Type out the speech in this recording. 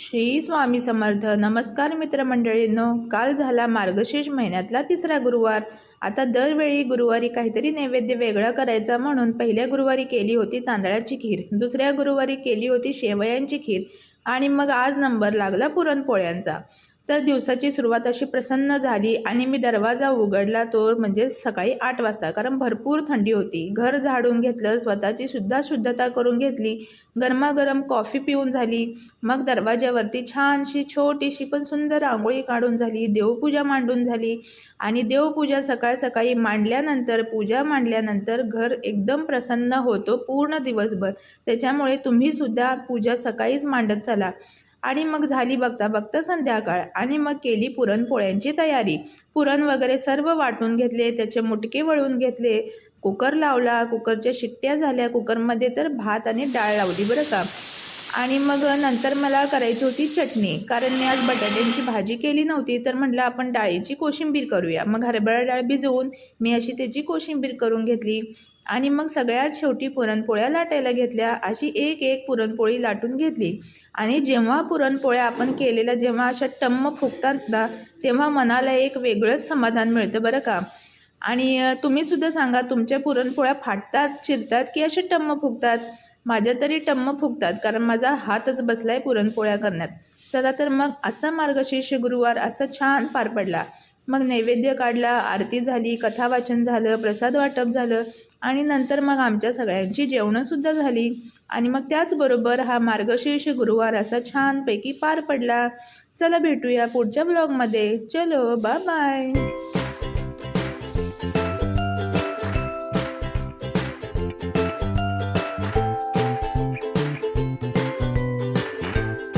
श्री स्वामी समर्थ. नमस्कार मित्रमंडळींनो. काल झाला मार्गशीर्ष महिन्यातला तिसरा गुरुवार. आता दरवेळी गुरुवारी काहीतरी नैवेद्य वेगळा करायचा म्हणून पहिल्या गुरुवारी केली होती तांदळाची खीर. दुसऱ्या गुरुवारी केली होती शेवयांची खीर. आणि मग आज नंबर लागला पुरणपोळ्यांचा. तर दिवसाची सुरुवात अशी प्रसन्न झाली आणि मी दरवाजा उघडला तो म्हणजे सकाळी आठ वाजता कारण भरपूर थंडी होती. घर झाडून घेतलं स्वतःची सुद्धा शुद्धता करून घेतली. गरमागरम कॉफी पिऊन झाली. मग दरवाज्यावरती छानशी छोटीशी पण सुंदर रांगोळी काढून झाली. देवपूजा मांडून झाली आणि देवपूजा सकाळ सकाळी मांडल्यानंतर पूजा मांडल्यानंतर घर एकदम प्रसन्न होतो पूर्ण दिवसभर. त्याच्यामुळे तुम्हीसुद्धा पूजा सकाळीच मांडत चला. आणि मग झाली बघता बघता संध्याकाळ. आणि मग केली पुरणपोळ्यांची तयारी. पुरण वगैरे सर्व वाटून घेतले त्याचे मुटके वळून घेतले. कुकर लावला कुकरच्या शिट्ट्या झाल्या. कुकरमध्ये तर भात आणि डाळ लावली बरं का. आणि मग नंतर मला करायची होती चटणी. कारण मी आज बटाट्यांची भाजी केली नव्हती तर म्हटलं आपण डाळीची कोशिंबीर करूया. मग हरभरा डाळ भिजवून मी अशी त्याची कोशिंबीर करून घेतली. आणि मग सगळ्यात शेवटी पुरणपोळ्या लाटायला घेतल्या. अशी एक एक पुरणपोळी लाटून घेतली. आणि जेव्हा पुरणपोळ्या आपण केलेल्या जेव्हा अशा टम्म फुगतात ना तेव्हा मनाला एक वेगळंच समाधान मिळतं बरं का. आणि तुम्हीसुद्धा सांगा तुमच्या पुरणपोळ्या फाटतात चिरतात की असे टम्म फुगतात? माझ्या तरी टम्म फुगतात कारण माझा हातच बसला आहे पुरणपोळ्या करण्यात. चला तर मग आजचा मार्गशीर्ष गुरुवार असा छान पार पडला. मग नैवेद्य काढला आरती झाली कथा वाचन झालं प्रसाद वाटप झालं. आणि नंतर मग आमच्या सगळ्यांची जेवणंसुद्धा झाली. आणि मग त्याचबरोबर हा मार्गशीर्ष गुरुवार असा छानपैकी पार पडला. चला भेटूया पुढच्या ब्लॉगमध्ये चलो बाय बाय